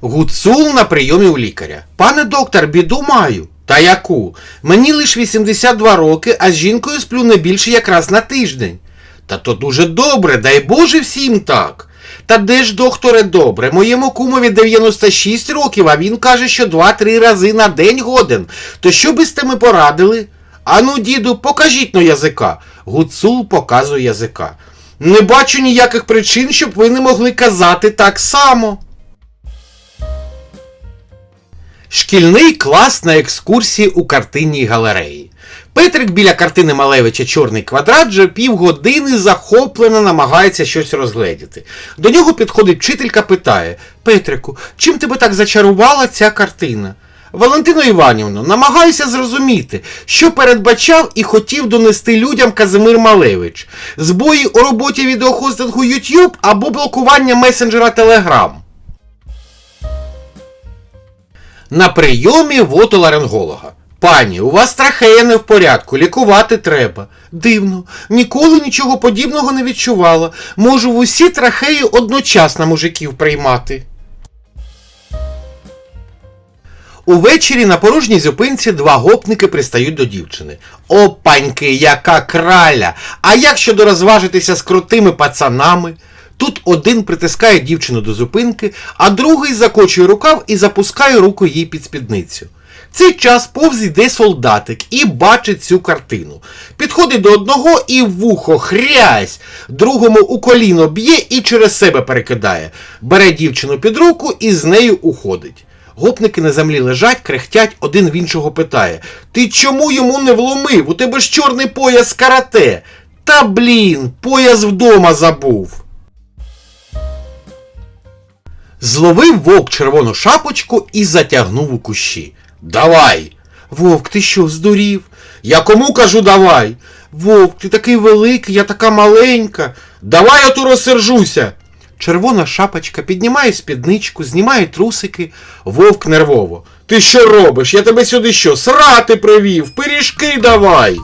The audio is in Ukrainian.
Гуцул на прийомі у лікаря. Пане доктор, біду маю. Та яку? Мені лиш 82 роки, а з жінкою сплю не більше якраз на тиждень. Та то дуже добре, дай Боже всім так. Та де ж, докторе, добре? Моєму кумові 96 років, а він каже, що 2-3 рази на день годен. То що би сте ми порадили? Ану, діду, покажіть но язика. Гуцул показує язика. Не бачу ніяких причин, щоб ви не могли казати так само. Шкільний клас на екскурсії у картинній галереї. Петрик біля картини Малевича Чорний квадрат вже півгодини захоплено намагається щось розгледіти. До нього підходить вчителька, питає: Петрику, чим тебе так зачарувала ця картина? Валентино Іванівно, намагаюся зрозуміти, що передбачав і хотів донести людям Казимир Малевич. Збої у роботі відеохостингу YouTube або блокування месенджера Telegram. На прийомі в отоларинголога. Пані, у вас трахея не в порядку, лікувати треба. Дивно, ніколи нічого подібного не відчувала. Можу в усі трахеї одночасно мужиків приймати. Увечері на порожній зупинці два гопники пристають до дівчини. Опаньки, яка краля! А як щодо розважитися з крутими пацанами? Тут один притискає дівчину до зупинки, а другий закочує рукав і запускає руку їй під спідницю. В цей час повз йде солдатик і бачить цю картину. Підходить до одного і вухо хрясь, другому у коліно б'є і через себе перекидає. Бере дівчину під руку і з нею уходить. Гопники на землі лежать, крехтять, один в іншого питає: Ти чому йому не вломив? У тебе ж чорний пояс карате. Та блін, пояс вдома забув. Зловив вовк червону шапочку і затягнув у кущі. Давай. Вовк, ти що, здурів? Я кому кажу давай? Вовк, ти такий великий, я така маленька. Давай я ту розсержуся. Червона шапочка піднімає спідничку, знімає трусики, вовк нервово. Ти що робиш? Я тебе сюди що? Срати привів, пиріжки давай.